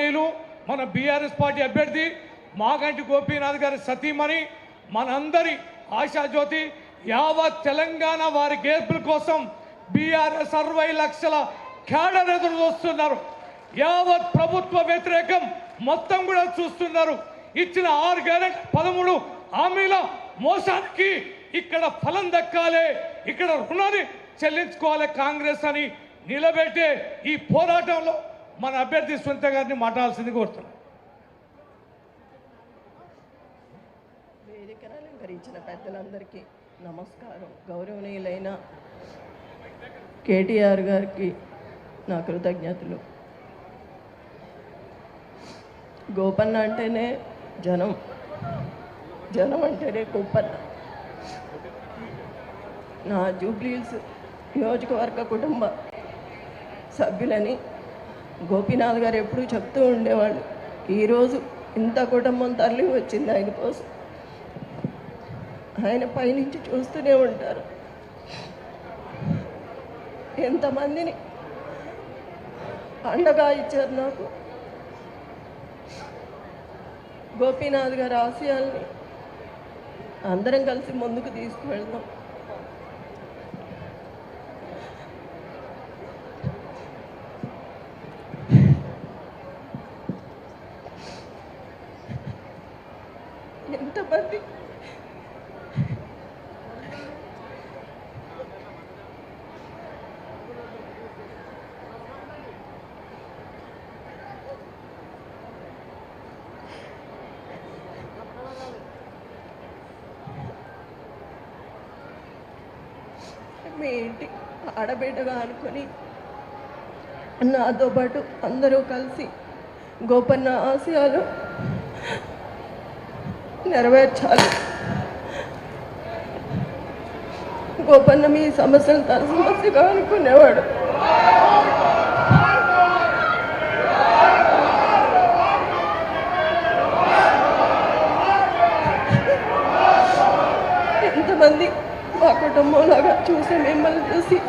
గౌరవనీయులు మన BRS party అభ్యర్థి మాగంటి గోపీనాథ్ గారి సతీమణి మనందరి ఆశాజ్యోతి యావత్ తెలంగాణ వారి గేర్పుల కోసం బీఆర్ఎస్ అరవై లక్షల క్యాడర్ ఎదురు చూస్తున్నారు. యావత్ ప్రభుత్వ వ్యతిరేకం మొత్తం కూడా చూస్తున్నారు. ఇచ్చిన ఆరు గ్యారెంట్ పదమూడు హామీల మోసానికి ఇక్కడ ఫలం దక్కాలి ఇక్కడ రుణాన్ని చెల్లించుకోవాలి కాంగ్రెస్ అని నిలబెట్టే ఈ పోరాటంలో మన అభ్యర్థి సునీత గారిని మాట్లాడాల్సింది కోరుతున్నాను వేదికను అలంకరించిన పెద్దలందరికీ నమస్కారం. గౌరవనీయులైన కేటీఆర్ గారికి నా కృతజ్ఞతలు. గోపన్న అంటేనే జనం. జనం అంటేనే గోపన్న. నా జూబ్లీల్స్ నియోజకవర్గ కుటుంబ సభ్యులని గోపీనాథ్ గారు ఎప్పుడూ చెప్తూ ఉండేవాళ్ళు ఈరోజు ఇంత కుటుంబం తరలి వచ్చింది ఆయన కోసం. ఆయన పైనుంచి చూస్తూనే ఉంటారు. ఎంతమందిని అండగా ఇచ్చారు నాకు. గోపీనాథ్ గారి ఆశయాల్ని అందరం కలిసి ముందుకు తీసుకువెళ్దాం. ఎంతమంది? మీ ఇంటి ఆడబిడ్డగా అనుకొని నాతో పాటు అందరూ కలిసి గోపన్న ఆశయాలు నెరవేర్చాలి. గోపన్న మీ సమస్యలు తన సమస్యగా అనుకునేవాడు. ఎంతమంది మా కుటుంబంలాగా చూసి మిమ్మల్ని చూసి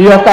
ఈ యొక్క